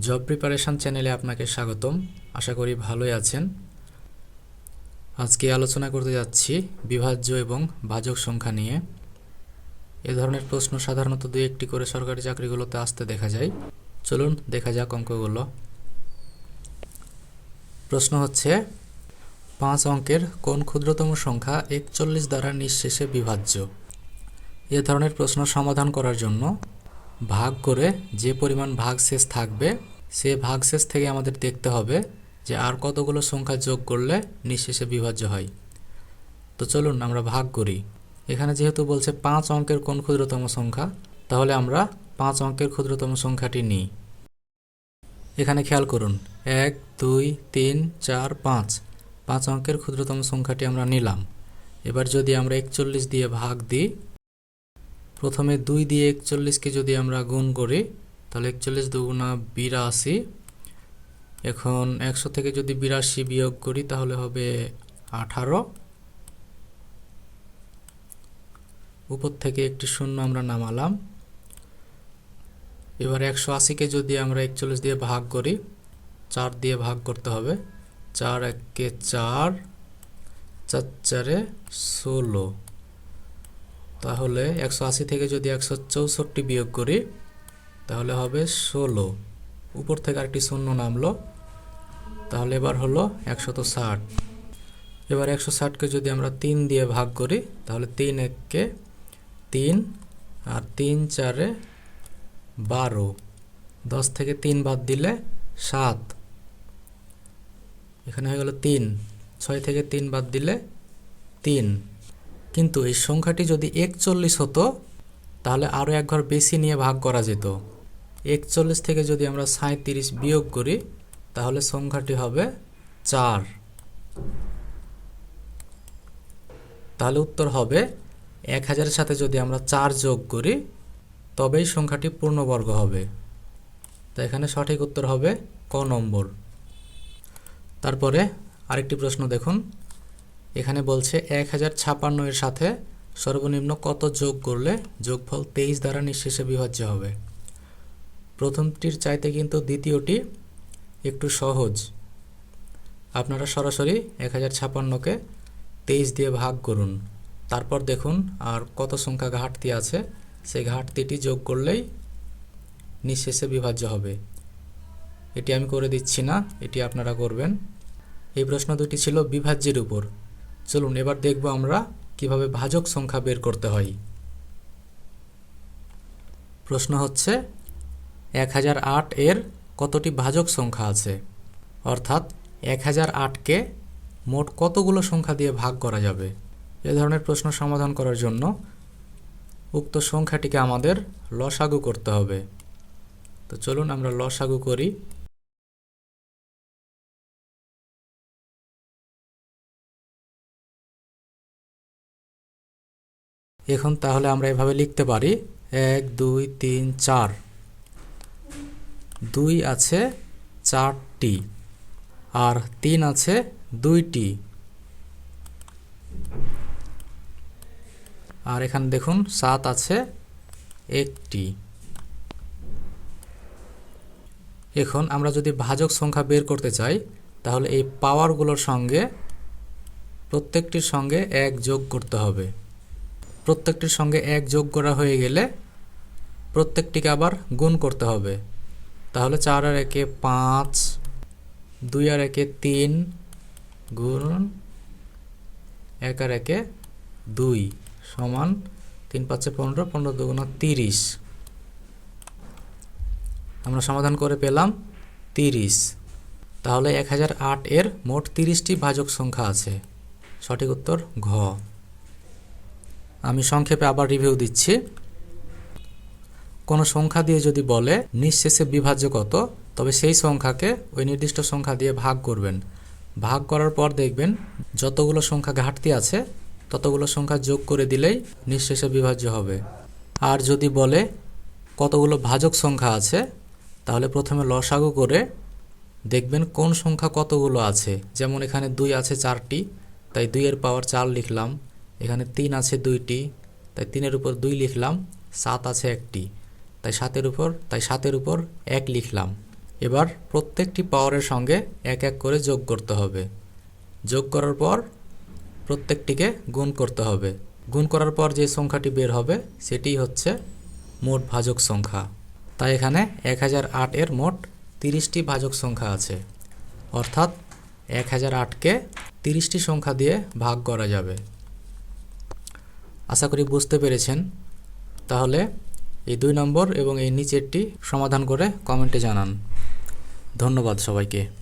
Job preparation চ্যানেলে আপনাকে স্বাগতম। আশা করি ভালোই আছেন। আজকে আলোচনা করতে যাচ্ছি বিভাজ্য এবং ভাজক সংখ্যা নিয়ে। এ ধরনের প্রশ্ন সাধারণত দুই একটি করে সরকারি চাকরিগুলোতে আসতে দেখা যায়। চলুন দেখা যাক অঙ্কগুলো। প্রশ্ন হচ্ছে, পাঁচ অঙ্কের কোন ক্ষুদ্রতম সংখ্যা একচল্লিশ দ্বারা নিঃশেষে বিভাজ্য? এ ধরনের প্রশ্ন সমাধান করার জন্য ভাগ করে যে পরিমাণ ভাগশেষ থাকবে, সে ভাগশেষ থেকে আমাদের দেখতে হবে যে আর কতগুলো সংখ্যা যোগ করলে নিঃশেষে বিভাজ্য হয়। তো চলুন আমরা ভাগ করি। এখানে যেহেতু বলছে পাঁচ অঙ্কের কোন ক্ষুদ্রতম সংখ্যা, তাহলে আমরা পাঁচ অঙ্কের ক্ষুদ্রতম সংখ্যাটি নিই। এখানে খেয়াল করুন, এক, দুই, তিন, চার, পাঁচ। পাঁচ অঙ্কের ক্ষুদ্রতম সংখ্যাটি আমরা নিলাম। এবার যদি আমরা একচল্লিশ দিয়ে ভাগ দিই প্রথমে দুই দিয়ে একচল্লিশকে যদি আমরা গুণ করি, তাহলে একচল্লিশ দুগুণা বিরাশি। এখন একশো থেকে যদি বিরাশি বিয়োগ করি, তাহলে হবে আঠারো। উপর থেকে একটি শূন্য আমরা নামালাম। এবার একশো আশিকে যদি আমরা একচল্লিশ দিয়ে ভাগ করি, চার দিয়ে ভাগ করতে হবে। চার একে চার চার চারে ষোলো। তাহলে একশো আশি থেকে যদি একশো চৌষট্টি বিয়োগ করি, তাহলে হবে ষোলো। উপর থেকে আরেকটি শূন্য নামলো, তাহলে এবার হলো একশত ষাট। এবার একশো ষাটকে যদি আমরা তিন দিয়ে ভাগ করি, তাহলে তিন এককে তিন আর তিন চারে বারো। দশ থেকে তিন বাদ দিলে সাত। এখানে হয়ে গেল তিন। ছয় থেকে তিন বাদ দিলে তিন। কিন্তু এই সংখ্যাটি যদি একচল্লিশ হতো, তাহলে আরও এক ঘর বেশি নিয়ে ভাগ করা যেত। একচল্লিশ থেকে যদি আমরা সাঁত্রিশ বিয়োগ করি, তাহলে সংখ্যাটি হবে চার। তাহলে উত্তর হবে এক হাজারের সাথে যদি আমরা চার যোগ করি, তবেই সংখ্যাটি পূর্ণবর্গ হবে। তা এখানে সঠিক উত্তর হবে ক নম্বর। তারপরে আরেকটি প্রশ্ন দেখুন। এখানে বলছে এক হাজার ছাপান্ন এর সাথে সর্বনিম্ন কত যোগ করলে যোগফল তেইশ দ্বারা নিঃশেষে বিভাজ্য হবে? প্রথমটির চাইতে কিন্তু দ্বিতীয়টি একটু সহজ। আপনারা সরাসরি এক হাজার ছাপান্নকে তেইশ দিয়ে ভাগ করুন। তারপর দেখুন আর কত সংখ্যা ঘাটতি আছে, সেই ঘাটতিটি যোগ করলেই নিঃশেষে বিভাজ্য হবে। এটি আমি করে দিচ্ছি না, এটি আপনারা করবেন। এই প্রশ্ন দুটি ছিল বিভাজ্যের উপর। চলুন এবার দেখব আমরা কীভাবে ভাজক সংখ্যা বের করতে হয়। প্রশ্ন হচ্ছে, এক হাজার আট এর কতটি ভাজক সংখ্যা আছে? অর্থাৎ, এক হাজার আটকে মোট কতগুলো সংখ্যা দিয়ে ভাগ করা যাবে? এ ধরনের প্রশ্ন সমাধান করার জন্য উক্ত সংখ্যাটিকে আমাদের লসাগু করতে হবে। তো চলুন আমরা লসাগু করি। এখন তাহলে আমরা এভাবে লিখতে পারি এক, দুই, তিন, চার। দুই আছে চারটি আর তিন আছে দুইটি। আর এখানে দেখুন সাত আছে একটি। এখন আমরা যদি ভাজক সংখ্যা বের করতে চাই, তাহলে এই পাওয়ারগুলোর সঙ্গে প্রত্যেকটির সঙ্গে এক যোগ করতে হবে। প্রত্যেকটির সঙ্গে এক যোগ করা হয়ে গেলে প্রত্যেকটিকে আবার গুণ করতে হবে। তাহলে চার আর একে পাঁচ, দুই আর একে তিন গুণ এক আর একে দুই সমান তিন পাঁচে পনেরো পনেরো দুগুণ তিরিশ। আমরা সমাধান করে পেলাম তিরিশ। তাহলে এক হাজার আট এর মোট তিরিশটি ভাজক সংখ্যা আছে। সঠিক উত্তর ঘ। আমি সংক্ষেপে আবার রিভিউ দিচ্ছি। কোনো সংখ্যা দিয়ে যদি বলে নিঃশেষে বিভাজ্য কত তবে সেই সংখ্যাকে ওই নির্দিষ্ট সংখ্যা দিয়ে ভাগ করবেন। ভাগ করার পর দেখবেন যতগুলো সংখ্যা ঘাটতি আছে, ততগুলো সংখ্যা যোগ করে দিলেই নিঃশেষে বিভাজ্য হবে। আর যদি বলে কতগুলো ভাজক সংখ্যা আছে, তাহলে প্রথমে লসাগু করে দেখবেন কোন সংখ্যা কতগুলো আছে। যেমন এখানে দুই আছে চারটি, তাই দুইয়ের পাওয়ার চার লিখলাম। এখানে তিন আছে দুইটি, তাই তিনের উপর দুই লিখলাম, সাত আছে একটি। তাই সাতের উপর, তাই সাতের উপর এক লিখলাম। এবার প্রত্যেকটি পাওয়ারের সঙ্গে এক এক করে যোগ করতে হবে। যোগ করার পর প্রত্যেকটিকে গুণ করতে হবে। গুণ করার পর যে সংখ্যাটি বের হবে সেটি হচ্ছে মোট ভাজক সংখ্যা। তাই এখানে এক হাজার আট এর মোট তিরিশটি ভাজক সংখ্যা আছে। অর্থাৎ এক হাজার আটকে তিরিশটি সংখ্যা দিয়ে ভাগ করা যাবে। আশা করি বুঝতে পেরেছেন। তাহলে এই দুই নম্বর এবং এই নিচেরটি সমাধান করে কমেন্টে জানান। ধন্যবাদ সবাইকে।